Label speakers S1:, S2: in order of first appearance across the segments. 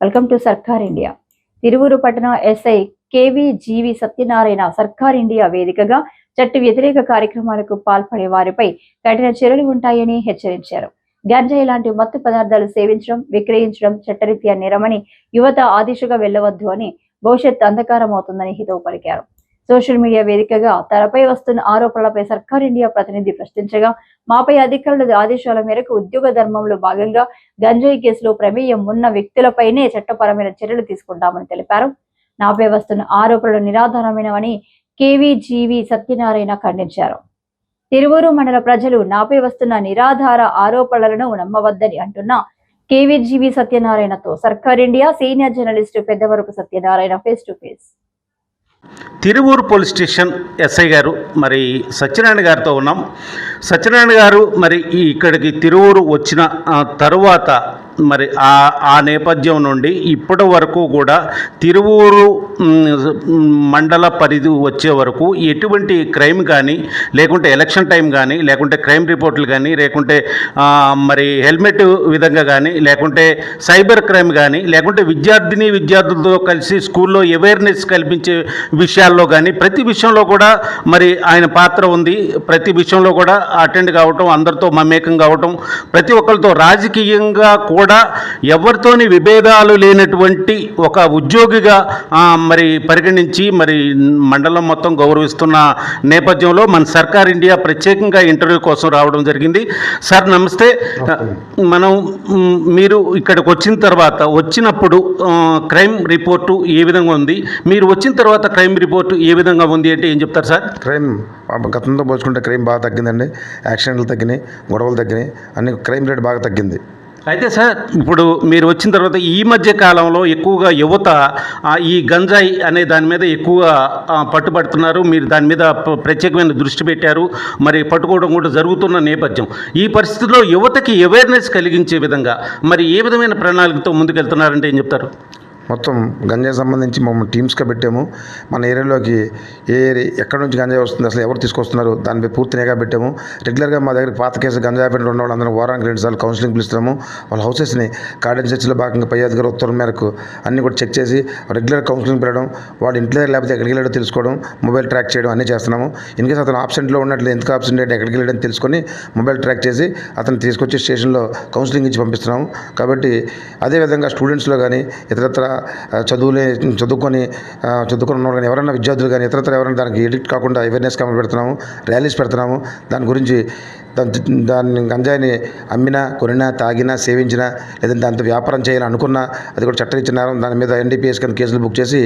S1: Welcome to Sarkar India. Tiruvuru పట్టణ SI KV జీవి సత్యనారాయణ సర్కార్ India వేదికగా చట్ట వ్యతిరేక కార్యక్రమాలకు పాల్పడే వారిపై కఠిన చర్యలు ఉంటాయని హెచ్చరించారు. గంజాయి లాంటి మత్తు పదార్థాలు సేవించడం విక్రయించడం చట్టరీత్యా నేరమని యువత ఆ దిశగా వెళ్ళవద్దు అని భవిష్యత్ అంధకారం అవుతుందని హితవు పలికారు. సోషల్ మీడియా వేదికగా తనపై వస్తున్న ఆరోపణలపై సర్కార్ ఇండియా ప్రతినిధి ప్రశ్నించగా మాపై అధికారుల ఆదేశాల మేరకు ఉద్యోగ ధర్మంలో భాగంగా గంజాయి కేసులో ప్రమేయం ఉన్న వ్యక్తులపైనే చట్టపరమైన చర్యలు తీసుకుంటామని తెలిపారు. నాపై వస్తున్న ఆరోపణలు నిరాధారమైనవని కేవీజీవి సత్యనారాయణ ఖండించారు. తిరువూరు మండల ప్రజలు నాపై వస్తున్న నిరాధార ఆరోపణలను నమ్మవద్దని అంటున్న KVGV సత్యనారాయణతో Sarkar India senior journalist Peddavarapu Satyanarayana face to face.
S2: Tiruvuru police station SI garu మరి సత్యనారాయణ గారితో ఉన్నాం. సత్యనారాయణ గారు మరి ఇక్కడికి తిరువూరు వచ్చిన తరువాత మరి ఆ ఆ నేపథ్యం నుండి ఇప్పటి వరకు కూడా తిరువూరు మండల పరిధి వచ్చే వరకు ఎటువంటి క్రైమ్ కానీ లేకుంటే ఎలక్షన్ టైం కానీ లేకుంటే క్రైమ్ రిపోర్ట్లు కానీ లేకుంటే మరి హెల్మెట్ విధంగా కానీ లేకుంటే సైబర్ క్రైమ్ కానీ లేకుంటే విద్యార్థిని విద్యార్థులతో కలిసి స్కూల్లో అవేర్నెస్ కల్పించే విషయాల్లో కానీ ప్రతి విషయంలో కూడా మరి ఆయన పాత్ర ఉంది. ప్రతి విషయంలో కూడా అటెండ్ కావటం అందరితో మమేకం కావటం ప్రతి ఒక్కరితో రాజకీయంగా కూడా ఎవరితోని విభేదాలు లేనటువంటి ఒక ఉద్యోగిగా మరి పరిగణించి మరి మండలం మొత్తం గౌరవిస్తున్న నేపథ్యంలో మన సర్కార్ ఇండియా ప్రత్యేకంగా ఇంటర్వ్యూ కోసం రావడం జరిగింది. సార్ నమస్తే. మనం మీరు ఇక్కడికి వచ్చిన తర్వాత వచ్చినప్పుడు క్రైమ్ రిపోర్టు ఏ విధంగా ఉంది? మీరు వచ్చిన తర్వాత క్రైమ్ రిపోర్టు ఏ విధంగా ఉంది అంటే ఏం చెప్తారు సార్?
S3: క్రైమ్ గతంతో పోల్చుకుంటే క్రైమ్ బాగా తగ్గిందండి. యాక్సిడెంట్లు తగ్గినాయి గొడవలు తగ్గినాయి అన్ని క్రైమ్ రేట్ బాగా తగ్గింది.
S2: అయితే సార్ ఇప్పుడు మీరు వచ్చిన తర్వాత ఈ మధ్య కాలంలో ఎక్కువగా యువత ఈ గంజాయి అనే దాని మీద ఎక్కువగా పట్టుబడుతున్నారు. మీరు దాని మీద ప్రత్యేకమైన దృష్టి పెట్టారు. మరి పట్టుకోవడం కూడా జరుగుతున్న నేపథ్యం. ఈ పరిస్థితిలో యువతకి అవేర్నెస్ కలిగించే విధంగా మరి ఏ విధమైన ప్రణాళికతో ముందుకెళ్తున్నారంటే ఏం చెప్తారు?
S3: మొత్తం గంజాయి సంబంధించి మమ్మల్ని టీమ్స్గా పెట్టాము. మన ఏరియాలోకి ఏ ఏరియా ఎక్కడి నుంచి గంజాయి వస్తుంది అసలు ఎవరు తీసుకొస్తున్నారు దానిపై పూర్తి నిఘా పెట్టాము. రెగ్యులర్గా మా దగ్గర పాత కేసు గంజాయి పెట్టి ఉన్న వాళ్ళందరూ వారానికి రెండుసార్లు కౌన్సిలింగ్ పిలుస్తున్నాము. వాళ్ళ హౌసెస్ని గార్డెన్ చర్చిలో భాగంగా పై అధికారి ఉత్తర్వుల మేరకు అన్నీ కూడా చెక్ చేసి రెగ్యులర్ కౌన్సిలింగ్ పెట్టడం వాళ్ళు ఇంట్లో లేకపోతే ఎక్కడికి వెళ్ళాడో తెలుసుకోవడం మొబైల్ ట్రాక్ చేయడం అన్నీ చేస్తున్నాము. ఇన్కేస్ అతను ఆబ్సెంట్లో ఉన్నట్లు ఎందుకు ఆబ్సెంట్ అంటే ఎక్కడికి వెళ్ళాడని తెలుసుకొని మొబైల్ ట్రాక్ చేసి అతను తీసుకొచ్చి స్టేషన్లో కౌన్సిలింగ్ ఇచ్చి పంపిస్తున్నాము. కాబట్టి అదేవిధంగా స్టూడెంట్స్లో కానీ ఇతరత్ర చదువులే చదువుకొని చదువుకున్న చదువుకుని కానీ ఎవరైనా విద్యార్థులు కానీ ఇతరత్ర ఎవరైనా దానికి ఎడిక్ట్ కాకుండా అవేర్నెస్ క్యాంపులు పెడుతున్నాము ర్యాలీస్ పెడుతున్నాము. దాని గురించి దాన్ని గంజాయిని అమ్మినా కొనినా తాగినా సేవించినా లేదంటే దాంతో వ్యాపారం చేయాలని అనుకున్నా అది కూడా చట్టరీత్యా నేరం. దాని మీద ఎన్డీపీఎస్ కింద కేసులు బుక్ చేసి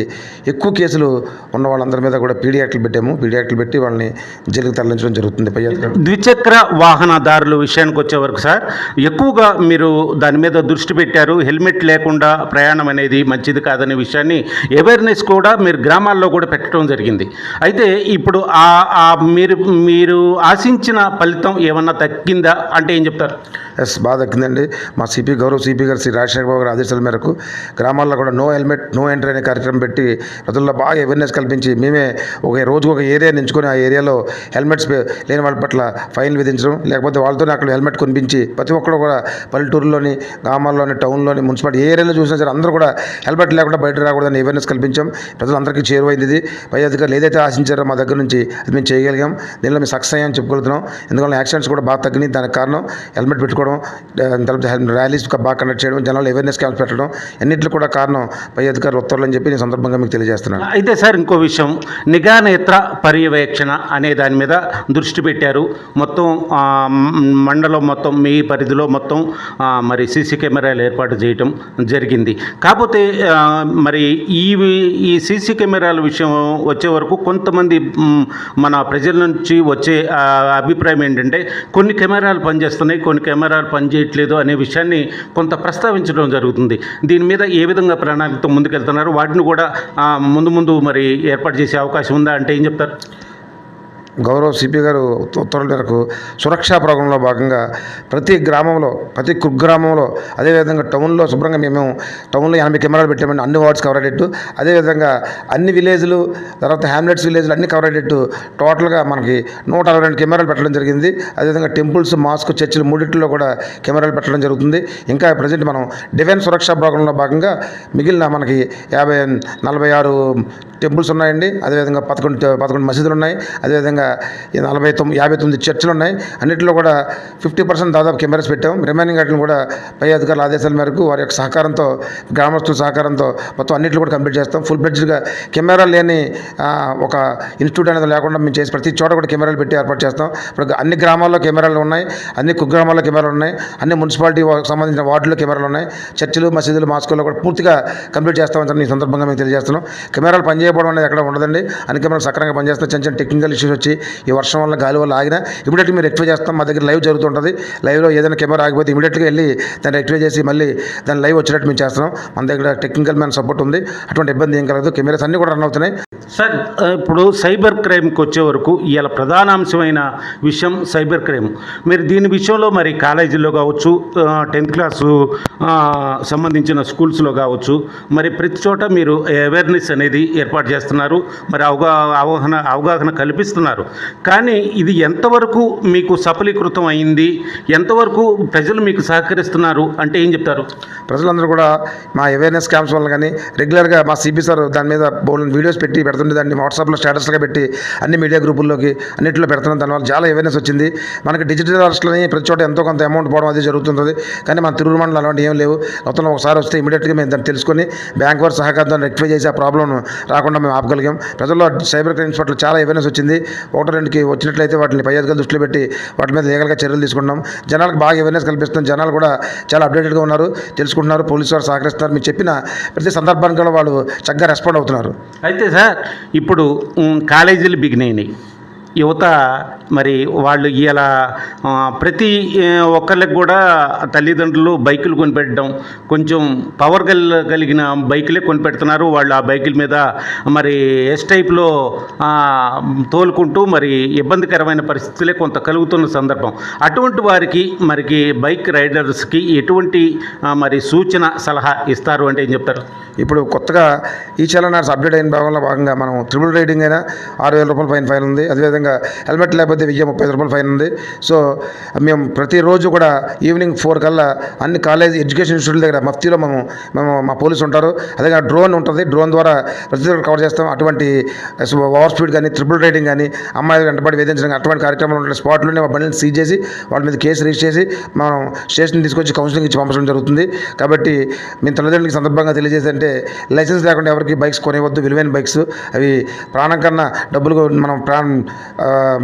S3: ఎక్కువ కేసులు ఉన్న వాళ్ళందరి మీద కూడా పీడీ యాక్ట్లు పెట్టాము. పీడీ యాక్ట్లు పెట్టి వాళ్ళని జైలుకి తరలించడం జరుగుతుంది.
S2: ద్విచక్ర వాహనదారుల విషయానికి వచ్చే వరకు సార్ ఎక్కువగా మీరు దాని మీద దృష్టి పెట్టారు. హెల్మెట్ లేకుండా ప్రయాణం అనేది మంచిది కాదనే విషయాన్ని అవేర్నెస్ కూడా మీరు గ్రామాల్లో కూడా పెట్టడం జరిగింది. అయితే ఇప్పుడు ఆ మీరు మీరు ఆశించిన ఫలితం ఏమన్నా తగ్గిందా? అంటే ఏం చెప్తారు?
S3: ఎస్ బాగా దక్కిందండి. మా సిపి గౌరవ్ సిపి గారు శ్రీ రాజశేఖర బాబు గారి ఆదేశాల మేరకు గ్రామాల్లో కూడా నో హెల్మెట్ నో ఎంట్రీ అనే కార్యక్రమం పెట్టి ప్రజల్లో బాగా అవేర్నెస్ కల్పించి మేమే ఒక రోజుకు ఒక ఏరియా ఎంచుకొని ఆ ఏరియాలో హెల్మెట్స్ లేని వాళ్ళ పట్ల ఫైన్ విధించడం లేకపోతే వాళ్ళతోనే అక్కడ హెల్మెట్ కొనిపించి ప్రతి ఒక్కరు కూడా పల్లెటూరులోని గ్రామాల్లోని టౌన్లోని మున్సిపాలిటీ ఏ ఏరియాలో చూసినా సరే అందరూ కూడా హెల్మెట్ లేకుండా బయట రాకూడదని అవేర్నెస్ కల్పించాం. ప్రజలందరికీ చేరువైంది. ఇది పై అధికారులు ఏదైతే ఆశించారో మా దగ్గర నుంచి అది మేము చేయగలిగాం. దీనిలో మేము సక్సెస్ అయ్యామని చెప్పుకుంటున్నాం ఎందుకంటే యాక్సిడెంట్స్ కూడా బాగా తగ్గినాయి. దానికి కారణం హెల్మెట్ పెట్టుకోవడం ఆ, తర్వాత ర్యాలీస్ బాగా కండక్ట్ చేయడం జనాలు అవేర్నెస్ క్యాంప్స్ పెట్టడం అన్నింటిలో కూడా కారణం పై అధికారులు ఉత్తర్వులు అని చెప్పి నేను సందర్భంగా మీకు తెలియజేస్తున్నాను.
S2: అయితే సార్ ఇంకో విషయం నిఘా నేత్ర పర్యవేక్షణ అనే దాని మీద దృష్టి పెట్టారు. మొత్తం మండలం మొత్తం మీ పరిధిలో మొత్తం మరి సీసీ కెమెరాలు ఏర్పాటు చేయటం జరిగింది. కాకపోతే మరి ఈ ఈ సీసీ కెమెరాల విషయం వచ్చే వరకు కొంతమంది మన ప్రజల నుంచి వచ్చే అభిప్రాయం ఏంటంటే కొన్ని కెమెరాలు పనిచేస్తున్నాయి కొన్ని కెమెరాలు పనిచేయట్లేదు అనే విషయాన్ని కొంత ప్రస్తావించడం జరుగుతుంది. దీని మీద ఏ విధంగా ప్రణాళికతో ముందుకెళ్తున్నారు? వాటిని కూడా ముందు ముందు మరి ఏర్పాటు చేసే అవకాశం ఉందా? అంటే ఏం చెప్తారు?
S3: గౌరవ సిపి గారు ఉత్తర్వుల మేరకు సురక్షా ప్రోగ్రాంలో భాగంగా ప్రతి గ్రామంలో ప్రతి కుగ్రామంలో అదేవిధంగా టౌన్లో శుభ్రంగా మేము టౌన్లో ఎనభై కెమెరాలు పెట్టామండి అన్ని వార్డ్స్ కవర్ అయ్యేట్టు అదేవిధంగా అన్ని విలేజ్లు తర్వాత హ్యామ్లెట్స్ విలేజ్లు అన్ని కవర్ అయ్యేట్టు టోటల్గా మనకి నూట అరవై రెండు కెమెరాలు పెట్టడం జరిగింది. అదేవిధంగా టెంపుల్స్ మాస్క్ చర్చిలు మూడింటిలో కూడా కెమెరాలు పెట్టడం జరుగుతుంది. ఇంకా ప్రజెంట్ మనం డిఫెన్స్ సురక్షా ప్రోగ్రాంలో భాగంగా మిగిలిన మనకి యాభై నలభై ఆరు టెంపుల్స్ ఉన్నాయండి. అదేవిధంగా పదకొండు పదకొండు మసీదులు ఉన్నాయి. అదేవిధంగా నలభై తొమ్మిది యాభై తొమ్మిది చర్చిలు ఉన్నాయి. అన్నింటిలో కూడా ఫిఫ్టీ పర్సెంట్ దాదాపు కెమెరాస్ పెట్టాం రిమైనింగ్ వాటిని కూడా పై అధికారుల ఆదేశాల మేరకు వారి యొక్క సహకారంతో గ్రామస్తుల సహకారంతో మొత్తం అన్నింటిలో కూడా కంప్లీట్ చేస్తాం. ఫుల్ బ్లెడ్జ్గా కెమెరా లేని ఒక ఇన్స్టిట్యూట్ అనేది లేకుండా మేము చేసి ప్రతి చోట కూడా కెమెరాలు పెట్టి ఏర్పాటు చేస్తాం. ఇప్పుడు అన్ని గ్రామాల్లో కెమెరాలు ఉన్నాయి. అన్ని కుగ్రామాల్లో కెమెరాలు ఉన్నాయి. అన్ని మున్సిపాలిటీ సంబంధించిన వార్డులో కెమెరాలు ఉన్నాయి. చర్చిలు మసీదులు మాస్కుల్లో కూడా పూర్తిగా కంప్లీట్ చేస్తామని ఈ సందర్భంగా మేము తెలియజేస్తున్నాం. కెమెరాలు పనిచేయకపోవడం వల్ల ఎక్కడ ఉండదండి. అందుకే మనం సక్రమంగా పనిచేస్తాయి చిన్న చిన్న టెక్నికల్ ఇష్యూస్ వచ్చి ఈ వర్షం వల్ల గాలి వల్ల ఆగినా ఇమీడియట్గా మీరు రెక్టిఫై చేస్తాం. మా దగ్గర లైవ్ జరుగుతుంటుంది. లైవ్లో ఏదైనా కెమెరా ఆగిపోతే ఇమీడియట్గా వెళ్ళి దాన్ని రెక్టిఫై చేసి మళ్ళీ దాన్ని లైవ్ వచ్చేటట్టు మేము చేస్తున్నాం. మన దగ్గర టెక్నికల్ మ్యాన్ సపోర్ట్ ఉంది. అటువంటి ఇబ్బంది ఏం కలదు కెమెరాస్ అన్నీ కూడా రన్ అవుతున్నాయి.
S2: సార్ ఇప్పుడు సైబర్ క్రైమ్కి వచ్చే వరకు ఇవాళ ప్రధానాంశమైన విషయం సైబర్ క్రైమ్ మీరు దీని విషయంలో మరి కాలేజీల్లో కావచ్చు టెన్త్ క్లాసు సంబంధించిన స్కూల్స్లో కావచ్చు మరి ప్రతి చోట మీరు అవేర్నెస్ అనేది ఏర్పాటు చేస్తున్నారు. మరి అవగా అవగాహన అవగాహన కల్పిస్తున్నారు. కానీ ఇది ఎంతవరకు మీకు సఫలీకృతం అయింది? ఎంతవరకు ప్రజలు మీకు సహకరిస్తున్నారు? అంటే ఏం చెప్తారు?
S3: ప్రజలందరూ కూడా మా అవేర్నెస్ క్యాంప్స్ వల్ల కానీ రెగ్యులర్గా మా సిబి సార్ దాని మీద వీడియోస్ పెట్టి పెడుతుండే దాన్ని వాట్సాప్లో స్టేటస్గా పెట్టి అన్ని మీడియా గ్రూపుల్లోకి అన్నింటిలో పెడుతున్నాం దానివల్ల చాలా అవేర్నెస్ వచ్చింది. మనకి డిజిటల్ అరెస్ట్లని ప్రతి చోట ఎంతో కొంత అమౌంట్ పోవడం అది జరుగుతుంటుంది. కానీ మన తిరుగు మండలం అలాంటి ఏం లేవు. మొత్తం ఒకసారి వస్తే ఇమీడియట్గా మేము దాన్ని తెలుసుకొని బ్యాంక్ వారి సహకారంతో రెక్టిఫై చేసి ఆ ప్రాబ్లం రాకుండా మేము ఆపగలిగాం. ప్రజల్లో సైబర్ క్రైమ్స్ పట్ల చాలా అవేర్నెస్ వచ్చింది. ఒకటి రెండుకి వచ్చినట్లయితే వాటిని పై అధికారులు దృష్టిలో పెట్టి వాటి మీద లీగల్గా చర్యలు తీసుకున్నాం. జనాలకు బాగా అవేర్నెస్ కల్పిస్తున్నాం జనాలు కూడా చాలా అప్డేటెడ్గా ఉన్నారు తెలుసుకుంటున్నారు పోలీసు వారు సహకరిస్తున్నారు. మీరు చెప్పిన ప్రతి సందర్భానికి కూడా వాళ్ళు చక్కగా రెస్పాండ్ అవుతున్నారు.
S2: అయితే సార్ ఇప్పుడు కాలేజీలు బిగినాయి యువత మరి వాళ్ళు ఇలా ప్రతి ఒక్కరికి కూడా తల్లిదండ్రులు బైకులు కొనిపెట్టడం కొంచెం పవర్ గల్ కలిగిన బైకులే కొనిపెడుతున్నారు. వాళ్ళు ఆ బైకుల మీద మరి ఎస్ టైప్లో తోలుకుంటూ మరి ఇబ్బందికరమైన పరిస్థితులే కొంత కలుగుతున్న సందర్భం. అటువంటి వారికి మరికి బైక్ రైడర్స్కి ఎటువంటి మరి సూచన సలహా ఇస్తారు అంటే ఏం చెప్తారు?
S3: ఇప్పుడు కొత్తగా ఈ చలనార్స్ అప్డేట్ అయిన భాగంలో భాగంగా మనం త్రిబుల్ రైడింగ్ అయినా ఆరు వేల రూపాయల ఫైన్ ఫైన్ ఉంది. అదేవిధంగా హెల్మెట్ లేకపోతే వెయ్యి ముప్పై ఐదు ఫైన్ ఉంది. సో మేము ప్రతిరోజు కూడా ఈవినింగ్ ఫోర్ కల్లా అన్ని కాలేజ్ ఎడ్యుకేషన్ ఇన్స్టిట్యూట్ దగ్గర మఫ్తీలో మేము మేము మా పోలీసు ఉంటారు. అదే డ్రోన్ ఉంటుంది. డ్రోన్ ద్వారా ప్రతి కవర్ చేస్తాం. అటువంటి ఓవర్ స్పీడ్ కానీ ట్రిపుల్ రైడింగ్ కానీ అమ్మాయిలు వెంటబడి వేధించడం అటువంటి కార్యక్రమాలు ఉంటే స్పాట్లోనే మా బండిని సీజ్ చేసి వాళ్ళ మీద కేసు రిజిస్టర్ చేసి మనం స్టేషన్ తీసుకొచ్చి కౌన్సిలింగ్ ఇచ్చి పంపడం జరుగుతుంది. కాబట్టి మేము తల్లిదండ్రులకి సందర్భంగా తెలియజేసంటే లైసెన్స్ లేకుండా ఎవరికి బైక్స్ కొనివద్దు విలువైన బైక్స్ అవి ప్రాణం కన్నా డబ్బులు మనం ప్రాణం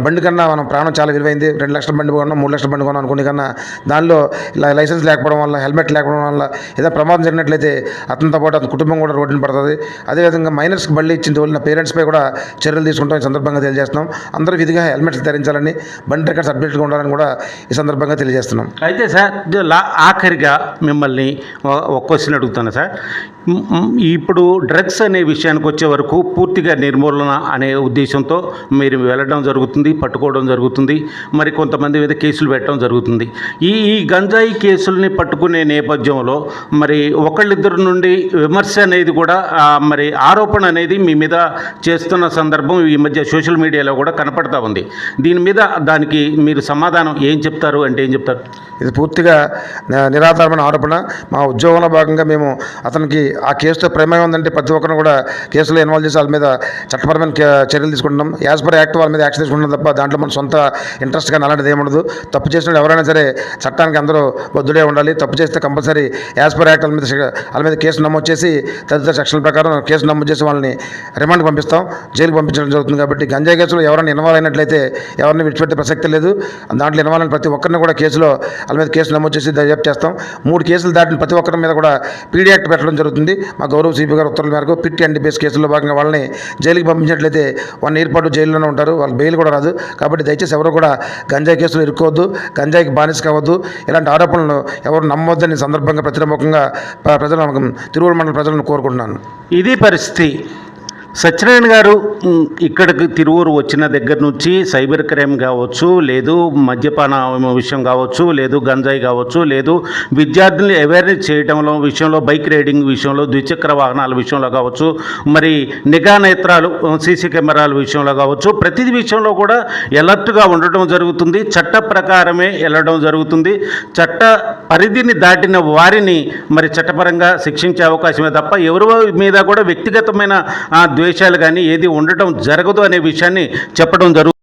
S3: బండి కన్నా మనం ప్రాణం చాలా విలువైంది. రెండు లక్షల బండి కొన్నాం మూడు లక్షల బండి కొన్నాం అనుకునే కన్నా దానిలో ఇలా లైసెన్స్ లేకపోవడం వల్ల హెల్మెట్ లేకపోవడం వల్ల ఏదో ప్రమాదం జరిగినట్లయితే అతనితో పాటు అతని కుటుంబం కూడా రోడ్డున పడుతుంది. అదేవిధంగా మైనర్స్కి బళ్ళు ఇచ్చిన తోలిన పేరెంట్స్పై కూడా చర్యలు తీసుకుంటాం ఈ సందర్భంగా తెలియజేస్తున్నాం. అందరూ విధిగా హెల్మెట్స్ ధరించాలని బండి రికార్డ్స్ అప్డేట్గా ఉండాలని కూడా ఈ సందర్భంగా తెలియజేస్తున్నాం.
S2: అయితే సార్ లా ఆఖరిగా మిమ్మల్ని ఒక క్వశ్చన్ అడుగుతాను సార్. ఇప్పుడు డ్రగ్స్ అనే విషయానికి వచ్చే వరకు పూర్తిగా నిర్మూలన అనే ఉద్దేశంతో మీరు వెళ్ళడం జరుగుతుంది పట్టుకోవడం జరుగుతుంది మరి కొంతమంది మీద కేసులు పెట్టడం జరుగుతుంది. ఈ ఈ గంజాయి కేసుల్ని పట్టుకునే నేపథ్యంలో మరి ఒకళ్ళిద్దరి నుండి విమర్శ అనేది కూడా మరి ఆరోపణ అనేది మీ మీద చేస్తున్న సందర్భం ఈ మధ్య సోషల్ మీడియాలో కూడా కనపడతా ఉంది. దీని మీద దానికి మీరు సమాధానం ఏం చెప్తారు అంటే ఏం చెప్తారు?
S3: ఇది పూర్తిగా నిరాధారమైన ఆరోపణ. మా ఉద్యోగంలో భాగంగా మేము అతనికి ఆ కేసుతో ప్రమేయం ఉందంటే ప్రతి ఒక్కరిని కూడా కేసులో ఇన్వాల్వ్ చేసి వాళ్ళ మీద చట్టపరమైన చర్యలు తీసుకుంటున్నాం. యాజ్ పర్ యాక్ట్ వాళ్ళ మీద యాక్షన్ తీసుకుంటాం తప్ప దాంట్లో మన సొంత ఇంట్రెస్ట్ కానీ అలాంటిది ఏముండదు తప్పు చేసిన ఎవరైనా సరే చట్టానికి అందరూ బద్దుడే ఉండాలి. తప్పు చేస్తే కంపల్సరీ యాజ్ పర్ యాక్ట్ మీద వాళ్ళ మీద కేసు నమోదు చేసి తదితర సెక్షన్ల ప్రకారం కేసు నమోదు చేసి వాళ్ళని రిమాండ్ పంపిస్తాం. జైలుకి పంపించడం జరుగుతుంది కాబట్టి గంజాయి కేసులో ఎవరైనా ఇన్వాల్వ్ అయినట్లయితే ఎవరిని విడిచిపెట్టే ప్రసక్తి లేదు. దాంట్లో ఇన్వాల్వ్ అయిన ప్రతి ఒక్కరిని కూడా కేసులో వాళ్ళ మీద కేసు నమోదు చేసి దర్యాప్తు చేస్తాం. మూడు కేసులు దాటిన ప్రతి ఒక్కరి మీద కూడా పీడీ యాక్ట్ పెట్టడం జరుగుతుంది. మా గౌరవ సిపి గారు ఉత్తర్వుల మేరకు పిట్ బేస్ కేసుల్లో భాగంగా వాళ్ళని జైలుకి పంపించినట్లయితే వన్ ఇయర్ పాటు జైల్లోనే ఉంటారు. వాళ్ళు బెయిల్ కూడా రాదు. కాబట్టి దయచేసి ఎవరు కూడా గంజాయి కేసులు ఇరుక్కోవద్దు గంజాయికి బానిస కావద్దు. ఇలాంటి ఆరోపణలు ఎవరు నమ్మొద్దని సందర్భంగా ప్రతిముఖంగా ప్రజలు తిరువురు మండల ప్రజలను కోరుకుంటున్నాను.
S2: ఇది పరిస్థితి. సత్యనారాయణ గారు ఇక్కడికి తిరువూరు వచ్చిన దగ్గర నుంచి సైబర్ క్రైమ్ కావచ్చు లేదు మద్యపాన విషయం కావచ్చు లేదు గంజాయి కావచ్చు లేదు విద్యార్థుల్ని అవేర్నెస్ చేయడంలో విషయంలో బైక్ రైడింగ్ విషయంలో ద్విచక్ర వాహనాల విషయంలో కావచ్చు మరి నిఘా నేత్రాలు సీసీ కెమెరాల విషయంలో కావచ్చు ప్రతి విషయంలో కూడా ఎలర్ట్గా ఉండటం జరుగుతుంది చట్ట ప్రకారమే వెళ్ళడం జరుగుతుంది. చట్ట పరిధిని దాటిన వారిని మరి చట్టపరంగా శిక్షించే అవకాశమే తప్ప ఎవరి మీద కూడా వ్యక్తిగతమైన ద్వేషాలు కానీ ఏది ఉండటం జరగదు అనే విషయాన్ని చెప్పడం జరుగుతుంది